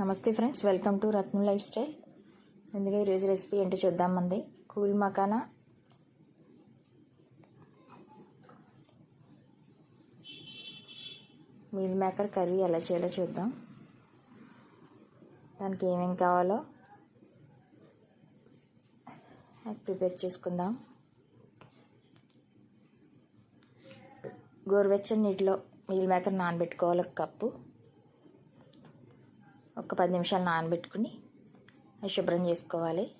నమస్తే friends welcome to Ratna life style. ముందుగా ఈరోజు రెసిపీ ఏంటో చూద్దాం మంది. కూల్ మకానా. మీల్ మేకర్ కర్రీ ఎలా చేయాలో చూద్దాం. దానికి ఏమేమి కావాలో ప్రిపేర్ చేసుకుందాం. గోరువెచ్చని నీటిలో మీల్ మేకర్ నానబెట్టుకోవాలి ఒక కప్పు. ఒక పది నిమిషాలు నానబెట్టుకుని అది శుభ్రం చేసుకోవాలి.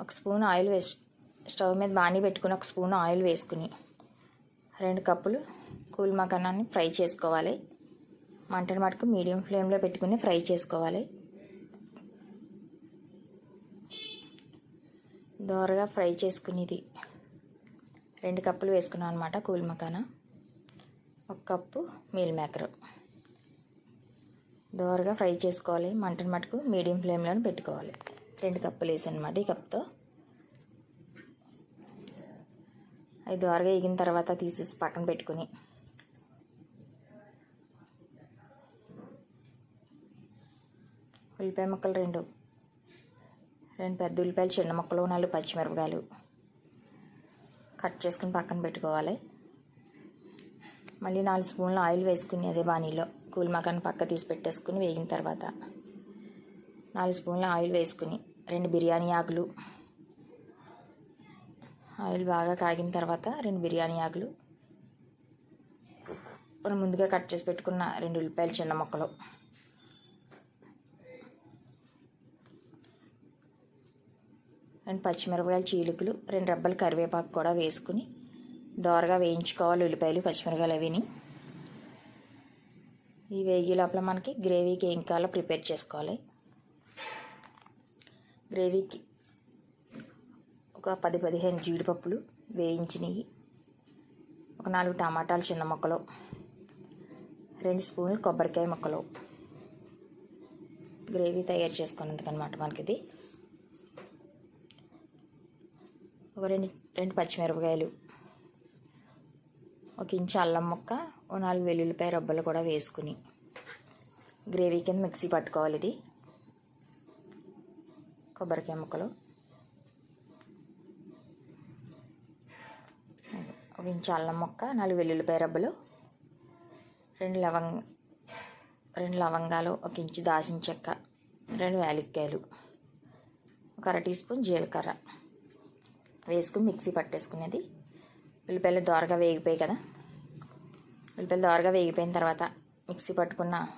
ఒక స్పూన్ ఆయిల్ వేసి స్టవ్ మీద బాణీ పెట్టుకుని ఒక స్పూన్ ఆయిల్ వేసుకుని రెండు కప్పులు కూల్ మకానాన్ని ఫ్రై చేసుకోవాలి. మంటను మటుకు మీడియం ఫ్లేమ్లో పెట్టుకుని ఫ్రై చేసుకోవాలి. దోరగా ఫ్రై చేసుకునేది. రెండు కప్పులు వేసుకున్నాం అనమాట కూల్ మకానా. ఒక కప్పు మీల్ మేకర్. దోరగా ఫ్రై చేసుకోవాలి. మంటను మటుకు మీడియం ఫ్లేమ్లో పెట్టుకోవాలి. రెండు కప్పులు వేసి అనమాట ఈ కప్తో అవి దోరగా ఎగిన తర్వాత తీసేసి పక్కన పెట్టుకుని. ఉల్లిపాయ ముక్కలు రెండు. రెండు పెద్ద ఉల్లిపాయలు చిన్న ముక్కలు నాలుగు పచ్చిమిరపకాయలు కట్ చేసుకుని పక్కన పెట్టుకోవాలి. మళ్ళీ నాలుగు స్పూన్లు ఆయిల్ వేసుకుని అదే బాణీలో. కూల్ మకాన్ పక్క తీసి పెట్టేసుకుని వేగిన తర్వాత నాలుగు స్పూన్ల ఆయిల్ వేసుకుని రెండు బిర్యానీ ఆకులు. ఆయిల్ బాగా కాగిన తర్వాత రెండు బిర్యానీ ఆకులు. మనం ముందుగా కట్ చేసి పెట్టుకున్న రెండు ఉల్లిపాయలు చిన్న ముక్కలు. రెండు పచ్చిమిరపకాయలు చీలుకలు రెండు రబ్బలు కరివేపాకు కూడా వేసుకుని దోరగా వేయించుకోవాలి ఉల్లిపాయలు పచ్చిమిరపకాయలు అవిని. ఈ వేగి లోపల మనకి గ్రేవీకి ఏం కావాలో ప్రిపేర్ చేసుకోవాలి. గ్రేవీకి ఒక పది పదిహేను జీడిపప్పులు వేయించినవి. ఒక నాలుగు టమాటాలు చిన్న ముక్కలు. రెండు స్పూన్లు కొబ్బరికాయ ముక్కలు. గ్రేవీ తయారు చేసుకున్నందుకు అనమాట మనకి ఇది ఒక రెండు రెండు పచ్చిమిరపకాయలు ఒక ఇంచు అల్లం ముక్క ఓ నాలుగు వెల్లుల్లిపాయ రబ్బలు కూడా వేసుకుని గ్రేవీ కింద మిక్సీ పట్టుకోవాలి ఇది. కొబ్బరికాయ ముక్కలు. ఒక ఇంచు అల్లం ముక్క నాలుగు వెల్లుల్లిపాయ రబ్బలు రెండు లవంగ రెండు లవంగాలు ఒక ఇంచు దాసిన చెక్క రెండు యాలక్కాయలు ఒక అర టీ స్పూన్ జీలకర్ర వేసుకుని మిక్సీ పట్టేసుకునేది. ఉల్లిపాయలు దోరగా వేగిపోయాయి కదా. ఉల్లిపాయలు దోరగా వేగిపోయిన తర్వాత మిక్సీ పట్టుకున్న